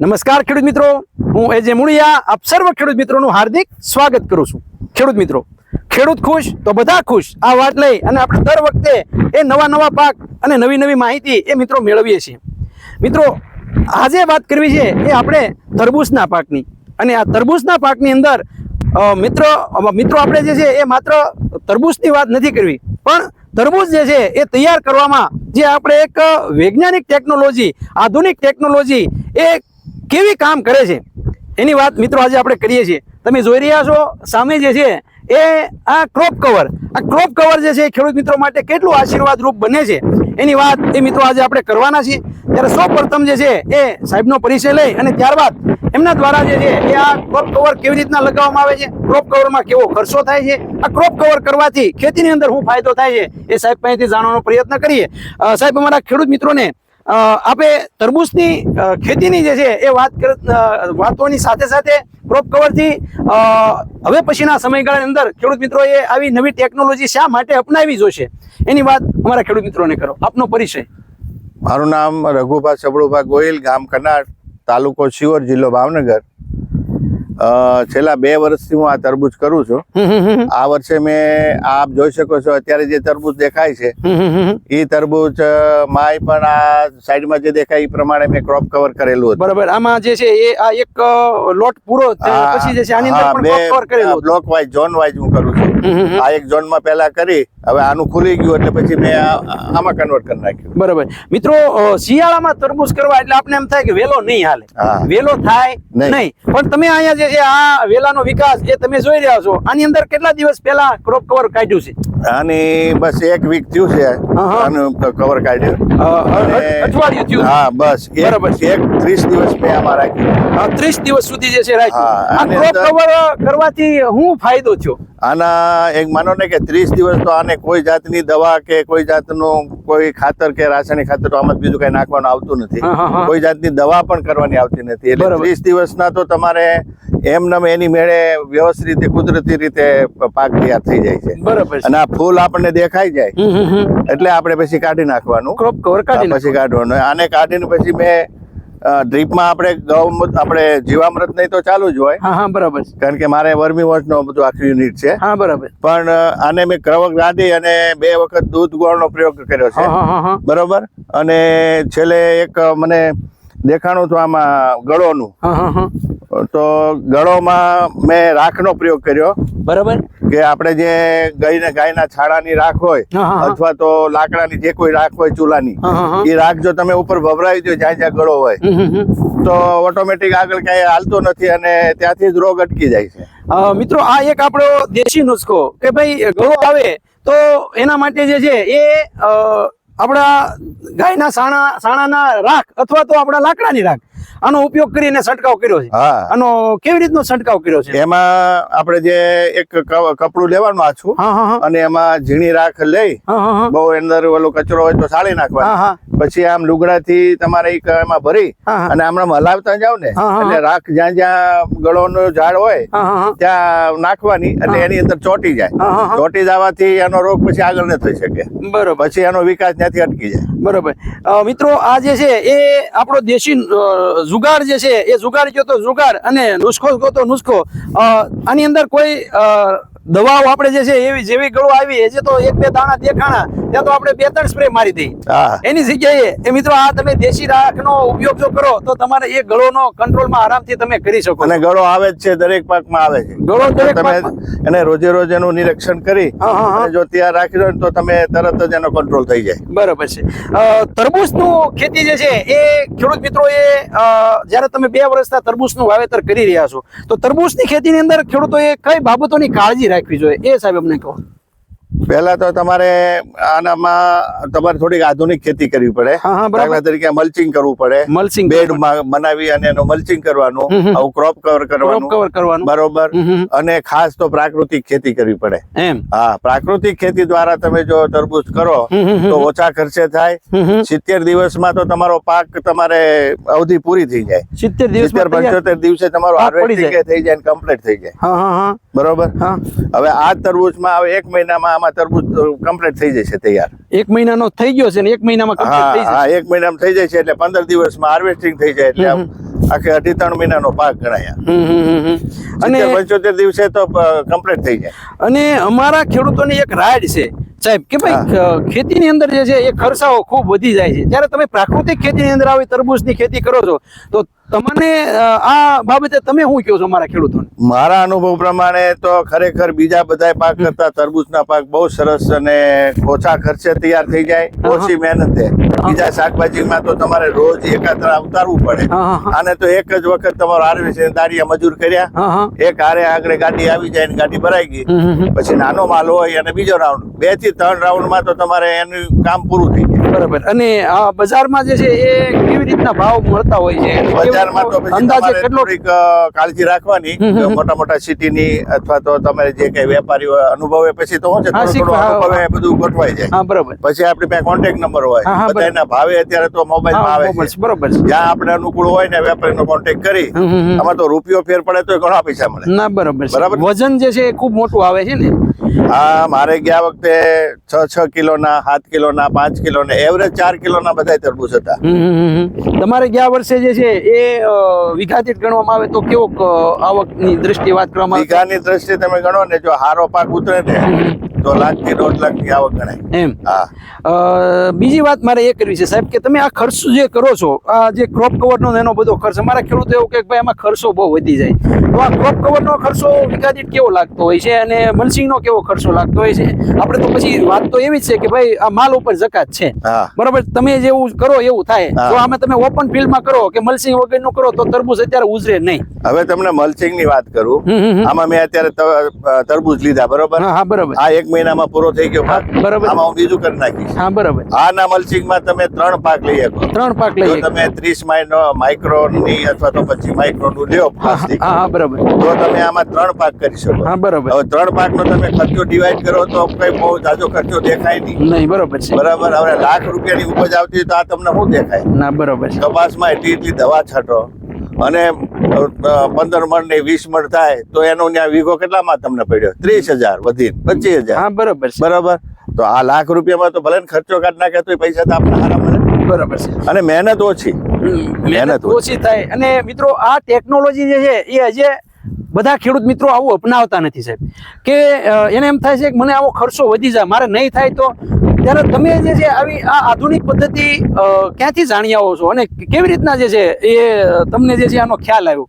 નમસ્કાર, ખેડૂત મિત્રો. હું એજે મુળિયા આપ સર્વ ખેડૂત મિત્રોનું હાર્દિક સ્વાગત કરું છું. ખેડૂત મિત્રો, ખેડૂત ખુશ તો બધા ખુશ? આ વાત લઈ અને આપણે દર વખતે એ નવા નવા પાક અને નવી નવી માહિતી એ મિત્રો મેળવીએ છીએ. મિત્રો, આજે વાત કરવી છે એ આપણે તરબૂચના પાકની. અને આ તરબૂચના પાકની અંદર મિત્રો મિત્રો આપણે જે છે એ માત્ર તરબૂચની વાત નથી કરવી, પણ તરબૂચ જે છે એ તૈયાર કરવામાં જે આપણે એક વૈજ્ઞાનિક ટેકનોલોજી, આધુનિક ટેકનોલોજી એ કેવી કામ કરે છે? એની વાત મિત્રો આજે આપણે કરીએ છીએ. તમે જોઈ રહ્યા છો, સામે જે છે એ આ ક્રોપ કવર. આ ક્રોપ કવર જે છે એ ખેડૂત મિત્રો માટે કેટલું આશીર્વાદ રૂપ બને છે? એની વાત એ મિત્રો આજે આપણે કરવાના છીએ. ત્યારે સૌ પ્રથમ જે છે એ સાહેબનો પરિચય લઈ અને ત્યારબાદ એમના દ્વારા જે છે, એ આ ક્રોપ કવર કેવી રીતના લગાવવામાં આવે છે? ક્રોપ કવરમાં કેવો ખર્ચો થાય છે? આ ક્રોપ કવર કરવાથી ખેતીની અંદર શું ફાયદો થાય છે? એ સાહેબ પાસેથી જાણવાનો પ્રયત્ન કરીએ. સાહેબ, અમારા ખેડૂત મિત્રોને આપણે આપે તરબૂચની ખેતીની જે છે, એ વાત વાતોની સાથે સાથે ક્રોપ કવરથી હવે પછીના સમયગાળાની અંદર ખેડૂત મિત્રોએ આવી નવી ટેકનોલોજી શા માટે અપનાવી જોશે? એની વાત અમારા ખેડૂત મિત્રોને કરો. આપનો પરિચય. મારું નામ રઘુભા સબળુભા ગોયલ ગામ કનાટ તાલુકો શિવર જિલ્લો ભાવનગર છેલ્લા બે વર્ષથી હું આ તરબૂચ કરું છું. આ વર્ષે મેં આપ જોઈ શકો છો અત્યારે જે તરબૂચ દેખાય છે. એ તરબૂચ માય પણ આ સાઈડમાં જે દેખાય એ પ્રમાણે મેં ક્રોપ કવર કરેલું હતું. બરાબર આમાં જે છે એ આ એક લોટ પૂરો પછી જે છે આની અંદર પણ cover કરેલું બ્લોક વાઇઝ ઝોન વાઇઝ હું કરું છું. આ એક ઝોનમાં પહેલા કરી હવે આનું ખુલી ગયું એટલે પછી મેં આમાં કન્વર્ટ કરી નાખ્યું. બરાબર. મિત્રો શિયાળામાં તરબૂચ કરવા એટલે આપણે એમ થાય કે વેલો નહીં હાલે. વેલો થાય નહીં. નહીં. પણ તમે અહીંયા જે છે આ વેલાનો વિકાસ એ તમે જોઈ રહ્યા છો આની અંદર કેટલા દિવસ પહેલા ક્રોપ કવર કાઢ્યું છે? આની બસ એક વીક થયું છે. આનું કવર કાઢ્યું. અઠવાડિયું થયું. હા બસ બરાબર એક ત્રીસ દિવસ મેં આમાં રાખ્યું. ત્રીસ દિવસ સુધી જે છે રાખ્યું. આ ક્રોપ કવર કરવાથી શું ફાયદો થયો? આના એક માનો ને કે ત્રીસ દિવસ તો આને કોઈ જાતની દવા કે કોઈ જાતનું કોઈ ખાતર કે રાસાયણિક ખાતર તો આમાં બીજું કઈ નાખવાનું આવતું નથી. કોઈ જાતની દવા પણ કરવાની આવતી નથી. એટલે. ત્રીસ દિવસના તો તમારે એમ નમ એની મેળે વ્યવસ્થિત રીતે કુદરતી રીતે પાક તૈયાર થઈ જાય છે. બરાબર અને આ ફૂલ આપણને દેખાઈ જાય. એટલે આપણે પછી કાઢી નાખવાનું. ક્રોપ કવર કાઢી પછી કાઢવાનું. આને કાઢીને પછી મેં ડ્રીપમાં આપણે ગૌમૂત્ર આપણે જીવામૃત નહીં તો ચાલુ જ હોય. હા બરાબર કારણ કે મારે વર્મી નો બધું આખું યુનિટ છે. હા બરાબર. પણ આને મેં ક્રવક કાઢી અને બે વખત દૂધ ગોળનો પ્રયોગ કર્યો છે. બરોબર? અને છેલ્લે એક મને દેખાણું હતું આમાં ગળોનું. તો ગળોમાં મેં રાખનો પ્રયોગ કર્યો. બરાબર. કે આપણે જે ગાયના ગાયના છાણાની રાખ હોય. અથવા તો લાકડાની જે કોઈ રાખ હોય ચૂલાની એ રાખ જો તમે ઉપર ભભરાવી દો જ્યાં જ્યાં ગળો હોય. તો ઓટોમેટિક આગળ ક્યાંય હાલતો નથી અને ત્યાંથી જ રોગ અટકી જાય છે. મિત્રો આ એક આપણો દેશી નુસ્ખો કે ભાઈ ગળો આવે તો એના માટે જે છે એ આપણા ગાયના સાણા સાણાના રાખ અથવા તો આપણા લાકડાની રાખ. આનો ઉપયોગ કરીને છંટકાવ કર્યો છે. આનો કેવી રીતનો છંટકાવ કર્યો છે? એમાં આપણે જે એક કપડું લેવાનું આછું અને એમાં ઝીણી રાખ લઈ બહુ અંદર ઓલો કચરો હોય તો સાળી નાખવા પછી આમ લુગડાથી તમારે એક એમાં ભરી. અને આમ હલાવતા જાવ ને એટલે રાખ જ્યાં જ્યાં ગળો ઝાડ હોય ત્યાં નાખવાની એટલે એની અંદર ચોટી જાય. ચોટી જવાથી એનો રોગ પછી આગળ ન થઈ શકે. બરોબર. પછી એનો વિકાસ ત્યાંથી અટકી જાય. બરોબર. મિત્રો આ જે છે એ આપણો દેશી અ, જુગાડ જે છે એ જુગાર કહો તો જુગાર અને નુસ્ખો કહો તો નુસ્ખો. આની અંદર કોઈ દવાઓ આપણે જે છે એવી જેવી ગળો આવી જે તો એક બે દાણા દેખાણા ત્યાં તો આપણે બે ત્રણ સ્પ્રે મારી દઈએ. એની જગ્યાએ એ મિત્રો આ તમે દેશી રાખનો ઉપયોગ જો કરો તો તમારે એ ગળોનો કંટ્રોલમાં આરામથી તમે કરી શકો અને ગળો આવે જ છે દરેક પાકમાં આવે છે. ગળો દરેક તમે એને રોજે રોજ એનું નિરીક્ષણ કરી જો ત્યાં રાખી દો ને તો તમે તરત જ એનો કંટ્રોલ થઈ જાય. બરાબર છે. તરબૂચનું ખેતી જે છે એ ખેડૂત મિત્રો એ જ્યારે તમે બે વર્ષના તરબૂચનું વાવેતર કરી રહ્યા છો તો તરબૂચની ખેતીની અંદર ખેડૂતોએ કઈ બાબતોની કાળજી રાખવી જોઈએ? એ સાહેબ અમને કહો. પહેલા તો તમારે આનામાં તમારે થોડીક આધુનિક ખેતી કરવી પડે. દાખલા તરીકે મલ્ચિંગ કરવું પડે. મલ્ચિંગ બેડ બનાવી અને એનું મલ્ચિંગ કરવાનું. આવું ક્રોપ કવર કરવાનું કવર કરવાનું. બરોબર. અને ખાસ તો પ્રાકૃતિક ખેતી કરવી પડે. એમ. હા પ્રાકૃતિક ખેતી દ્વારા તમે જો તરબૂચ કરો. તો ઓછા ખર્ચે થાય. સિત્તેર દિવસમાં તો તમારો પાક તમારે અવધિ પૂરી થઈ જાય. સિત્તેર દિવસ પંચોતેર દિવસે તમારો હાર્વેસ્ટિંગ થઈ જાય કમ્પ્લીટ થઈ જાય. હા હા. બરોબર? હા. હવે આ તરબૂચમાં હવે એક મહિનામાં આમાં તરબૂચ કમ્પ્લીટ થઈ જશે તૈયાર. એક મહિનાનો થઈ ગયો છે ને એક મહિનામાં હા એક મહિનામાં થઈ જાય છે એટલે પંદર દિવસમાં હાર્વેસ્ટિંગ થઈ જાય એટલે આખે અઢી ત્રણ મહિનાનો પાક ગણાય. અને પંચોતેર દિવસે તો કમ્પ્લીટ થઈ જાય. અને અમારા ખેડૂતોની એક રાડ છે સાહેબ કે ભાઈ ખેતીની અંદર જે છે એ ખર્ચાઓ ખૂબ વધી જાય છે. ત્યારે તમે પ્રાકૃતિક ખેતીની અંદર આવી તરબૂચની ખેતી કરો છો તો તમને આ બાબતે તમે શું કહો છો મારા ખેડૂતોને? મારા અનુભવ પ્રમાણે તો ખરેખર બીજા બધા પાક કરતા તરબૂચના પાક બહુ સરસ અને ઓછા ખર્ચે તૈયાર થઈ જાય. ઓછી મહેનતે. બીજા શાકભાજીમાં તો તમારે રોજ એકાત્ર ઉતારવું પડે. આને તો એક જ વખત તમારો હાર્વેસ્ટ દાળિયા મજૂર કર્યા. એક હારે આગળ ગાડી આવી જાય ને ગાડી ભરાઈ ગઈ. પછી નાનો માલ હોય અને બીજો રાઉન્ડ બેથી ત્રણ રાઉન્ડમાં તો તમારે એનું કામ પૂરું થઈ જાય. બરાબર. અને આ બજારમાં જે છે એ કેવી રીતના ભાવ મળતા હોય છે? બજારમાં તો અંદાજે કેટલો કાળજી રાખવાની. મોટા મોટા સિટીની અથવા તો તમારે જે કઈ વેપારીઓ અનુભવે પછી તો શું છે થોડું અનુભવે બધું ગોઠવાઈ જાય હા બરાબર. પછી આપણી પાસે કોન્ટેક્ટ નંબર હોય. બધાના ભાવે અત્યારે તો મોબાઈલમાં હા આવે બરોબર છે. બરાબર જ્યાં આપણે અનુકૂળ હોય ને વેપારીનો કોન્ટેક્ટ કરી. આમાં તો રૂપિયો ફેર પડે તો ઘણા પૈસા મળે. ના બરાબર બરાબર. વજન જે છે એ ખૂબ મોટું આવે છે ને? હા મારે ગયા વખતે છ છ કિલોના સાત કિલોના પાંચ કિલોના એવરેજ ચાર કિલોના બધા તરબૂચ હતા. તમારે ગયા વર્ષે જે છે એ અ, ગણવામાં આવે તો કેવો આવકની દ્રષ્ટિએ વાત કરવામાં આવે? વીઘાની દ્રષ્ટિએ તમે ગણો ને જો હારો પાક ઉતરે ને તો લાખથી દોઢ લાખની આવક ગણાય. એમ. હા. બીજી વાત મારે એ કરવી છે સાહેબ કે તમે આ ખર્ચ જે કરો છો આ જે ક્રોપ કવરનો નો એનો બધો ખર્ચ અમારા ખેડૂતો એવું કે ભાઈ એમાં ખર્ચો બહુ વધી જાય. તો આ ક્રોપ કવર નો ખર્ચો વીઘા કેવો લાગતો હોય છે અને મલ્સિંગનો કેવો ખર્ચો લાગતો હોય છે? આપણે તો પછી વાત તો એવી જ છે કે ભાઈ આ માલ ઉપર જકાત છે. બરોબર બરાબર તમે જેવું કરો એવું થાય. તો આમે તમે ઓપન ફિલ્ડમાં કરો કે મલસિંગ વગરનું કરો તો તરબૂચ અત્યારે ઉજરે નહીં. હવે તમને મલસિંગની વાત કરું. આમાં મેં અત્યારે તરબૂજ તરબૂચ લીધા બરોબર? હા હા આ એક મહિનામાં પૂરો થઈ ગયો પાક બરાબર. આમાં હું બીજું કરી નાખીશ. હા બરાબર. આના મલ્ચિંગમાં તમે ત્રણ પાક લઈ શકો. ત્રણ પાક લઈ તમે ત્રીસ માઇક્રોનની અથવા તો પછી માઇક્રોનનું લ્યો પ્લાસ્ટિક હા બરાબર. તો તમે આમાં ત્રણ પાક કરી શકો. હા બરાબર. હવે ત્રણ પાક નો તમે ખર્ચો ડિવાઈડ કરો તો કઈ બહુ જાજો ખર્ચો દેખાય નહીં. નહીં બરાબર છે. બરાબર હવે લાખ રૂપિયાની ઉપજ આવતી હોય તો આ તમને શું દેખાય? ના બરાબર કપાસમાં એટલી એટલી દવા છાંટો. અને પંદર મણ ને વીસ મણ થાય તો એનો ત્યાં વીઘો કેટલામાં તમને પડ્યો? ત્રીસ હજાર વધી પચીસ હજાર. હા બરોબર બરાબર? તો આ લાખ રૂપિયામાં તો ભલે ખર્ચો કાઢ નાખે તો પૈસા તો આપણે હારા મળે. બરાબર છે. અને મહેનત ઓછી. મહેનત ઓછી. થાય. અને મિત્રો આ ટેકનોલોજી જે છે એ હજે બધા ખેડૂત મિત્રો આવું અપનાવતા નથી સાહેબ. કે એને એમ થાય છે કે મને આવો ખર્ચો વધી જાય મારે નહીં થાય તો ત્યારે તમે જે છે આવી આ આધુનિક પદ્ધતિ ક્યાંથી જાણી આવો છો અને કેવી રીતના જે છે એ તમને જે છે આનો ખ્યાલ આવ્યો?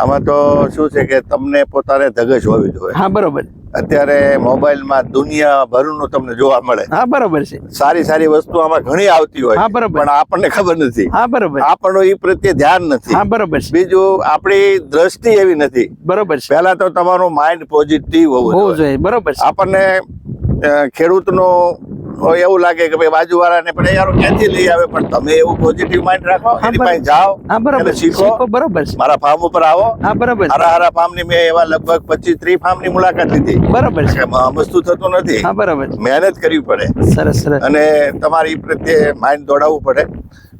આમાં તો શું છે કે તમને પોતાને ધગજ હોવી જોઈએ. હા બરોબર. અત્યારે મોબાઈલમાં દુનિયાભરનું તમને જોવા મળે. હા બરોબર છે. સારી સારી વસ્તુ આમાં ઘણી આવતી હોય. હા, બરાબર. પણ આપણને ખબર નથી. હા બરોબર. આપણને એ પ્રત્યે ધ્યાન નથી. હા બરોબર છે. બીજું આપણી દ્રષ્ટિ એવી નથી. બરોબર છે. પહેલા તો તમારું માઇન્ડ પોઝિટિવ હોવું જોઈએ. બરોબર છે. આપણને ખેડૂતનું એવું લાગે કે ભાઈ બાજુવાળાને પણ યાર ક્યાંથી લઈ આવે? પણ તમે એવું પોઝિટિવ માઇન્ડ રાખો એની પાસે જાઓ હા બરોબર. શીખો. બરાબર છે. મારા ફાર્મ ઉપર આવો. હા બરાબર. હારા હારા ફાર્મની મેં એવા લગભગ પચીસ ત્રીસ ફાર્મની મુલાકાત લીધી. બરાબર છે. કે મસ્તું થતું નથી. હા બરોબર મહેનત કરવી પડે. સરસ સરસ. અને તમારી પ્રત્યે માઇન્ડ દોડાવવું પડે.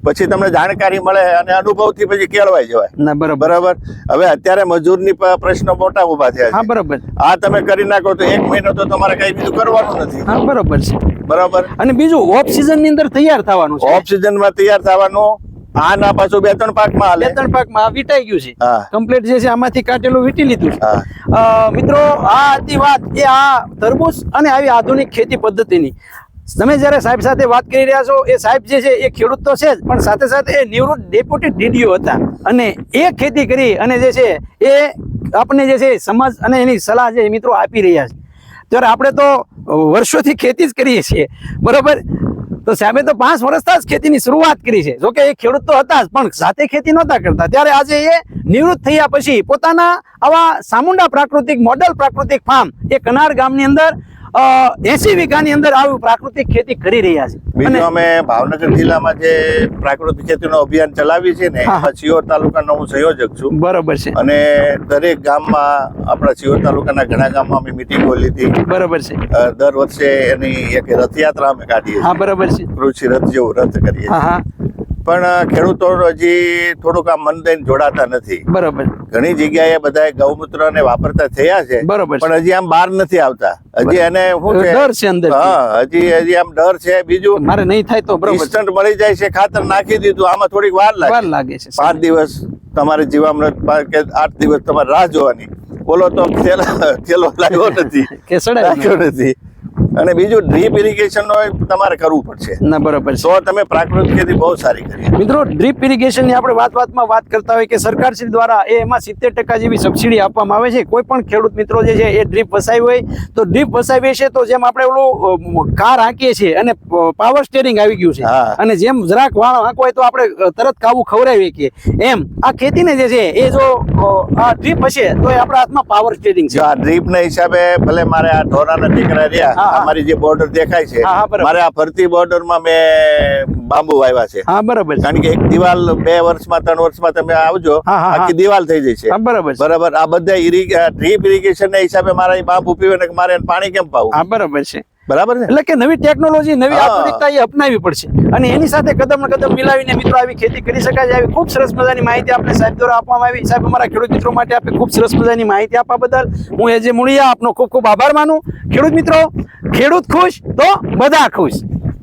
પછી તમને જાણકારી મળે અને અનુભવથી પછી કેળવાઈ જવાય. ના બરાબર. બરાબર? હવે અત્યારે મજૂરની પ્રશ્નો મોટા ઊભા થયા હા છે આ તમે કરી નાખો તો એક મહિનો તો તમારે કઈ બીજું કરવાનું નથી. હા બરોબર છે. બરાબર? અને બીજું ઓફ સિઝનની અંદર તૈયાર થવાનું છે. ઓફ સિઝનમાં તૈયાર થવાનું આ ના પાછું બે ત્રણ પાકમાં બે હાલે ત્રણ પાકમાં માં વીટાઈ ગયું છે. કમ્પ્લીટ જે છે આમાંથી કાટેલું વીટી લીધું છે. મિત્રો આ હતી વાત કે આ તરબૂચ અને આવી આધુનિક ખેતી પદ્ધતિની. તમે જ્યારે સાહેબ સાથે વાત કરી રહ્યા છો એ સાહેબ જે છે એ ખેડૂત તો છે જ પણ સાથે સાથે એ નિવૃત્ત ડેપ્યુટી ડીડીઓ હતા. અને એ ખેતી કરી અને જે છે એ આપણે જે છે સમાજ અને એની સલાહ જે મિત્રો આપી રહ્યા છે. ત્યારે આપણે તો વર્ષોથી ખેતી જ કરીએ છીએ. બરોબર? તો સાહેબે તો પાંચ વર્ષથી જ ખેતીની શરૂઆત કરી છે. જોકે એ ખેડૂત તો હતા જ, પણ સાથે ખેતી નહોતા કરતા. ત્યારે આજે એ નિવૃત્ત થયા પછી પોતાના આવા સામુંડા પ્રાકૃતિક, મોડલ પ્રાકૃતિક ફાર્મ એ કનાર ગામની અંદર એસી વીઘાની અંદર આવી પ્રાકૃતિક ખેતી કરી રહ્યા છે. બીજું અમે ભાવનગર જિલ્લામાં જે પ્રાકૃતિક ખેતીનો અભિયાન ચલાવી છે ને. એમાં સિયોર તાલુકાનો હું સંયોજક છું. બરોબર છે. અને દરેક ગામમાં આપણા સિયોર તાલુકાના ઘણા ગામમાં અમે મિટિંગ ખોલી હતી. બરોબર છે. દર વર્ષે એની એક રથયાત્રા અમે કાઢીએ હા બરોબર છે. કૃષિ રથ જેવું રથ કરીએ હા પણ ખેડૂતો હજી થોડુંક આ મન દઈને જોડાતા નથી. બરોબર. ઘણી જગ્યાએ બધા ગૌમૂત્ર ને વાપરતા થયા છે બરોબર પણ હજી આમ બહાર નથી આવતા. હજી એને શું છે? ડર છે અંદર હા હજી હજી આમ ડર છે. બીજું મારે નહીં થાય તો બરોબર ઇન્સ્ટન્ટ મળી જાય છે ખાતર નાખી દીધું આમાં થોડીક વાર વાર લાગે લાગે છે પાંચ દિવસ તમારે જીવામૃત કે આઠ દિવસ તમારે રાહ જોવાની. બોલો તો થેલો લાગ્યો નથી. કે સડાયો નથી. અને બીજું ડ્રીપ ઇરિગેશન તમારે કરવું પડશે. ના બરોબર તો તમે પ્રાકૃતિક ખેતી બહુ સારી કરી મિત્રો ડ્રીપ ઇરિગેશનની આપણે વાત વાતમાં વાત કરતા હોય કે સરકાર શ્રી દ્વારા એ એમાં સિત્તેર ટકા જેવી સબસિડી આપવામાં આવે છે. કોઈ પણ ખેડૂત મિત્રો જે છે એ ડ્રીપ વસાવી હોય તો ડ્રીપ વસાવી છે તો જેમ આપણે ઓલું કાર હાંકીએ છીએ અને પાવર સ્ટેરિંગ આવી ગયું છે. અને જેમ જરાક વાળ હાંકો હોય તો આપણે તરત કાવું ખવડાવીએ કે એમ. આ ખેતીને જે છે એ જો આ ડ્રીપ હશે તો એ આપણા હાથમાં પાવર સ્ટેરિંગ છે. આ ડ્રીપ ના હિસાબે ભલે મારે આ ઢોરાના ટેકરા હા, રહ્યા. અમારી જે બોર્ડર દેખાય છે. મારે આ ફરતી બોર્ડરમાં મેં બાંબુ વાવ્યા છે. હા બરાબર કારણ કે એક દિવાલ બે વર્ષમાં ત્રણ વર્ષમાં તમે આવજો. આખી દિવાલ થઈ જશે. બરાબર છે. બરાબર. આ બધા ડ્રીપ ઇરિગેશન ના હિસાબે મારા બાંબુ પીવે ને મારે પાણી કેમ પાવું? હા બરાબર છે. બરાબર ને એટલે કે નવી ટેકનોલોજી નવી. આધુનિકતા એ અપનાવી પડશે. અને એની સાથે કદમ કદમ મિલાવીને મિત્રો આવી ખેતી કરી શકાય છે. આવી ખૂબ સરસ મજાની માહિતી આપણે સાહેબ દ્વારા આપવામાં આવી. સાહેબ અમારા ખેડૂત મિત્રો માટે આપે ખૂબ સરસ મજાની માહિતી આપવા બદલ હું એજે મુળિયા આપનો ખૂબ ખૂબ આભાર માનું. ખેડૂત મિત્રો ખેડૂત ખુશ તો બધા ખુશ.